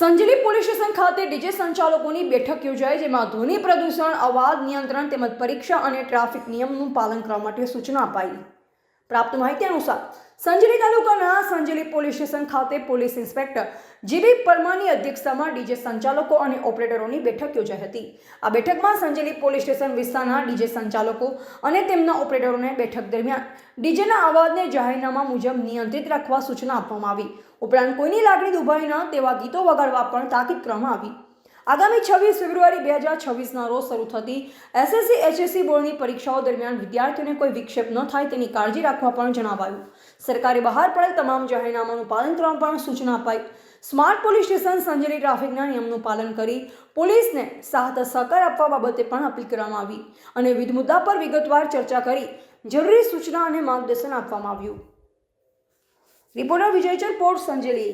Sanjali police station ખાતે DJ સંચાલકોની બેઠક યોજાઈ, જેમાં ધ્વનિ પ્રદૂષણ, અવાજ નિયંત્રણ તેમજ પરીક્ષા અને ટ્રાફિક નિયમનું પાલન કરવા માટે સૂચના અપાઈ. પ્રાપ્ત માહિતી અનુસાર, સંજલી તાલુકાના સંજલી પોલીસ સ્ટેશન ખાતે પોલીસ ઇન્સ્પેક્ટર જીબી પરમાની અધ્યક્ષતામાં ડીજે સંચાલકો અને ઓપરેટરોની બેઠક યોજાઈ હતી. આ બેઠકમાં સંજલી પોલીસ સ્ટેશન વિસ્તારના ડીજે સંચાલકો અને તેમના ઓપરેટરોને બેઠક દરમિયાન ડીજેના અવાજને જાહેરનામા મુજબ નિયંત્રિત રાખવા સૂચના આપવામાં આવી. ઉપરાંત કોઈની લાગણી દુભાઈ ન તેવા ગીતો વગાડવા પણ તાકીદ કરવામાં આવી. આગામી છવ્વીસ ફેબ્રુઆરી બે હજાર છવ્વીસના રોજ શરૂ થતી એસએસસી, એચએસસી બોર્ડની પરીક્ષાઓ દરમિયાન વિદ્યાર્થીઓને કોઈ વિક્ષેપ ન થાય તેની કાળજી રાખવા પણ જણાવાયું. સરકારે બહાર પડેલ તમામ જાહેરનામાનું પાલન કરવા પણ સૂચના અપાઈ. સ્માર્ટ પોલીસ સ્ટેશન સંજેલી ટ્રાફિકના નિયમનું પાલન કરી પોલીસને સાહત સહકાર આપવા બાબતે પણ અપીલ કરવામાં આવી અને વિવિધ મુદ્દા પર વિગતવાર ચર્ચા કરી જરૂરી સૂચના અને માર્ગદર્શન આપવામાં આવ્યું. રિપોર્ટર વિજય ચર પોર્ટ સંજેલી.